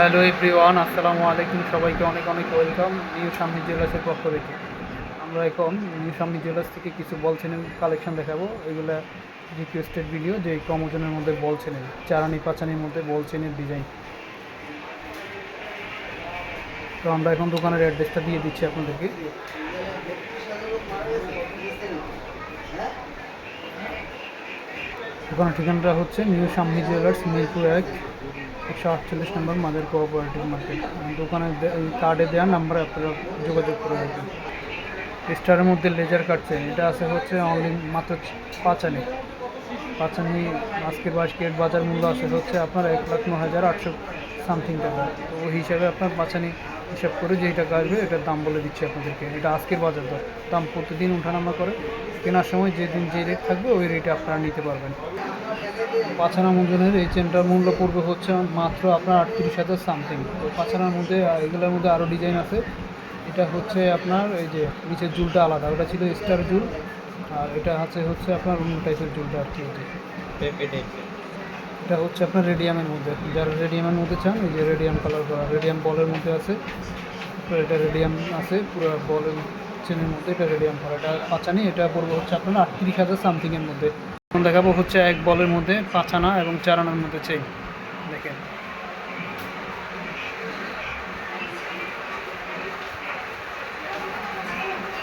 Hello everyone, আসসালামু আলাইকুম। সবাইকে অনেক অনেক ওয়েলকাম নিউ সামনি জুয়েলার্সের পক্ষ থেকে। আমরা এখন নিউ সামনি জুয়েলার্স থেকে কিছু বল বলছেনের কালেকশন দেখাবো। এগুলো রিকোয়েস্টেড ভিডিও যে কম ওজনের মধ্যে বল বলছেনের চারানি পাচানির মধ্যে বলছেনের ডিজাইন তো আমরা এখন দোকানের অ্যাড্রেসটা দিয়ে দিচ্ছি আপনাদেরকে। দোকানের ঠিকানাটা হচ্ছে নিউ সামনি জুয়েলার্স মিরপুর এক একশো আটচল্লিশ নম্বর মাদার কোঅপারেটিভ মার্কেট দোকানের দে- এই কার্ডে দেওয়া নাম্বারে আপনারা যোগাযোগ করে রাখবেন স্টারের মধ্যে লেজার কাটছেন এটা আছে হচ্ছে অনলি মাত্র পাঁচানি পাঁচানি আজকের বাজকের বাজার মূল্য আছে হচ্ছে আপনার এক লাখ ন হাজার আটশো সামথিং টাকা। তো ওই হিসাবে আপনার পাঁচানি হিসাব করে যেই টাকা আসবে এটার দাম বলে দিচ্ছি আপনাদেরকে। এটা আজকের বাজার দর। দাম প্রতিদিন ওঠানামা করে। কেনার সময় যেদিন যে রেট থাকবে ওই রেটে আপনারা নিতে পারবেন। পাঁচানা ওজনের এই চেনটার মূল্য পড়বে হচ্ছে মাত্র আপনার আটত্রিশ হাজার সামথিং তো পাঁচানার মধ্যে এগুলোর মধ্যে আরও ডিজাইন আছে। এটা হচ্ছে আপনার এই যে নিচের জুলটা আলাদা ওটা ছিল স্টার জুল আর এটা আছে হচ্ছে আপনার অন্য টাইপের জুলটা আর কি এটা হচ্ছে আপনার রেডিয়ামের মধ্যে। যারা রেডিয়ামের মধ্যে চান এই যে রেডিয়াম কালার করা রেডিয়াম বলের মধ্যে আছে এটা রেডিয়াম আছে পুরো বলের চেনের মধ্যে এটা রেডিয়াম করা এটা পাঁচানি এটা পড়বে হচ্ছে আপনার আটত্রিশ হাজার সামথিংয়ের মধ্যে। এখন দেখাবো হচ্ছে এক বলের মধ্যে পাঁচ আনা এবং চার আনার মধ্যে চেইন দেখেন।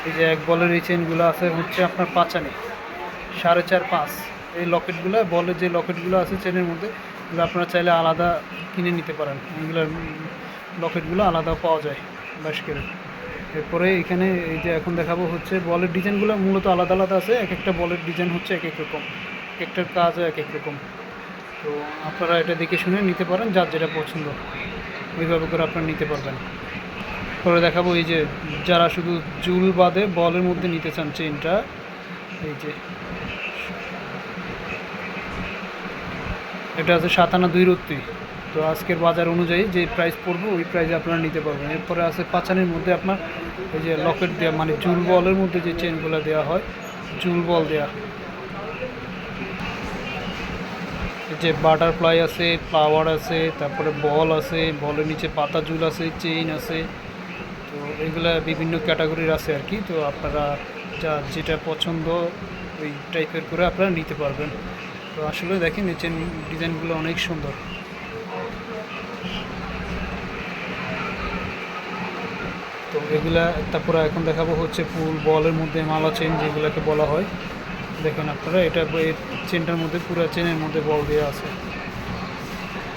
এই যে এক বলের এই চেনগুলো আছে হচ্ছে আপনার পাঁচানি সাড়ে চার পাঁচ। এই লকেটগুলো, বলের যে লকেটগুলো আছে চেনের মধ্যে, এগুলো আপনারা চাইলে আলাদা কিনে নিতে পারেন। এগুলোর লকেটগুলো আলাদা পাওয়া যায় বাইশ করে এরপরে এখানে এই যে এখন দেখাবো হচ্ছে বলের ডিজাইনগুলো মূলত আলাদা আলাদা আছে, এক একটা বলের ডিজাইন হচ্ছে এক এক রকম। একটার কাজও এক এক রকম। তো আপনারা এটা দেখে শুনে নিতে পারেন, যার যেটা পছন্দ। ওইভাবে করে আপনারা নিতে পারবেন। পরে দেখাবো এই যে, যারা শুধু জুল বাদে বলের মধ্যে নিতে চান চেনটা এই যে। এটা আছে সাত আনা দুই রত্তি। তো আজকের বাজার অনুযায়ী যে প্রাইস পড়বে, ওই প্রাইসে আপনারা নিতে পারবেন। এরপরে আছে পাঁচানির মধ্যে আপনার এই যে লকেট দেওয়া মানে জুল বলের মধ্যে যে চেনগুলো দেওয়া হয়, জুল বল দেওয়া এই যে বাটারফ্লাই আছে ফ্লাওয়ার আছে, তারপরে বল আছে বলের নিচে পাতা জুল আছে চেইন আছে। তো এগুলো বিভিন্ন ক্যাটাগরির আছে আর কি। তো আপনারা যা যেটা পছন্দ ওই টাইপের করে আপনারা নিতে পারবেন। তো আসলে দেখেন চেন ডিজাইনগুলো অনেক সুন্দর। তো এগুলা, তারপরে এখন দেখাবো হচ্ছে ফুল বলের মধ্যে মালা চেন যেগুলোকে বলা হয়। দেখেন আপনারা এটা চেনটার মধ্যে, পুরো চেনের মধ্যে বল দেওয়া আছে।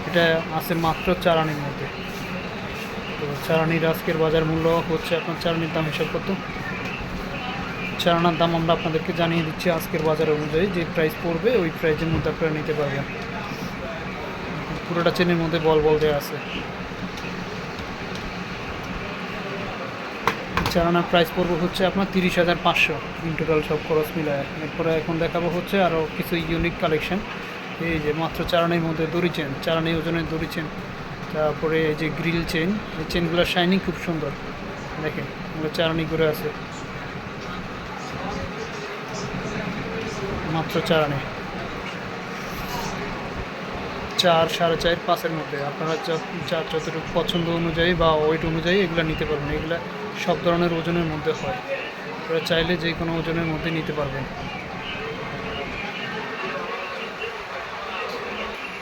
এটা আছে মাত্র চারানির মধ্যে। তো চারানির আজকের বাজার মূল্য হচ্ছে আপনার চারানির দাম হিসাব কত চারানার দাম আমরা আপনাদেরকে জানিয়ে দিচ্ছি আজকের বাজার অনুযায়ী যে প্রাইস পড়বে, ওই প্রাইসের মধ্যে আপনারা নিতে পারবেন। পুরোটা চেনের মধ্যে বল বল দেওয়া আছে। চারানার প্রাইস পড়ব হচ্ছে আপনার তিরিশ হাজার পাঁচশো। ইন টোটাল সব খরচ মিলায়। এরপরে এখন দেখাবো হচ্ছে আরও কিছু ইউনিক কালেকশন এই যে মাত্র চারানির মধ্যে দড়ি চেন চারানি ওজনের দড়ি চেন তারপরে এই যে গ্রিল চেন এই চেনগুলোর শাইনিং খুব সুন্দর। দেখেন, এগুলো চারানি করে আছে। মাত্র চারানি চার সাড়ে চার পাঁচের মধ্যে। আপনারা যার যতটুকু পছন্দ অনুযায়ী বা ওয়েট অনুযায়ী এগুলো নিতে পারবেন। এগুলো সব ধরনের ওজনের মধ্যে হয়। আপনারা চাইলে যে কোনো ওজনের মধ্যে নিতে পারবেন।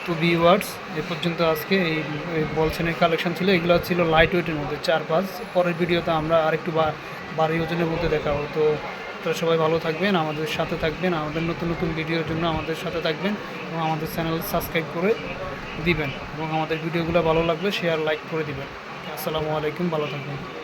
তো ভিউয়ার্স এ পর্যন্ত আজকে এই বলছেনের কালেকশন ছিল। এগুলো ছিল লাইট ওয়েটের মধ্যে, চার পাঁচ। পরের ভিডিওতে আমরা আরেকটু বা- ভারী ওজনের মধ্যে দেখাবো। তো আপনারা সবাই ভালো থাকবেন, আমাদের সাথে থাকবেন, আমাদের নতুন নতুন ভিডিওর জন্য আমাদের সাথে থাকবেন এবং আমাদের চ্যানেল সাবস্ক্রাইব করে দিবেন এবং আমাদের ভিডিওগুলো ভালো লাগলে শেয়ার লাইক করে দিবেন। আসসালামু আলাইকুম, ভালো থাকবেন।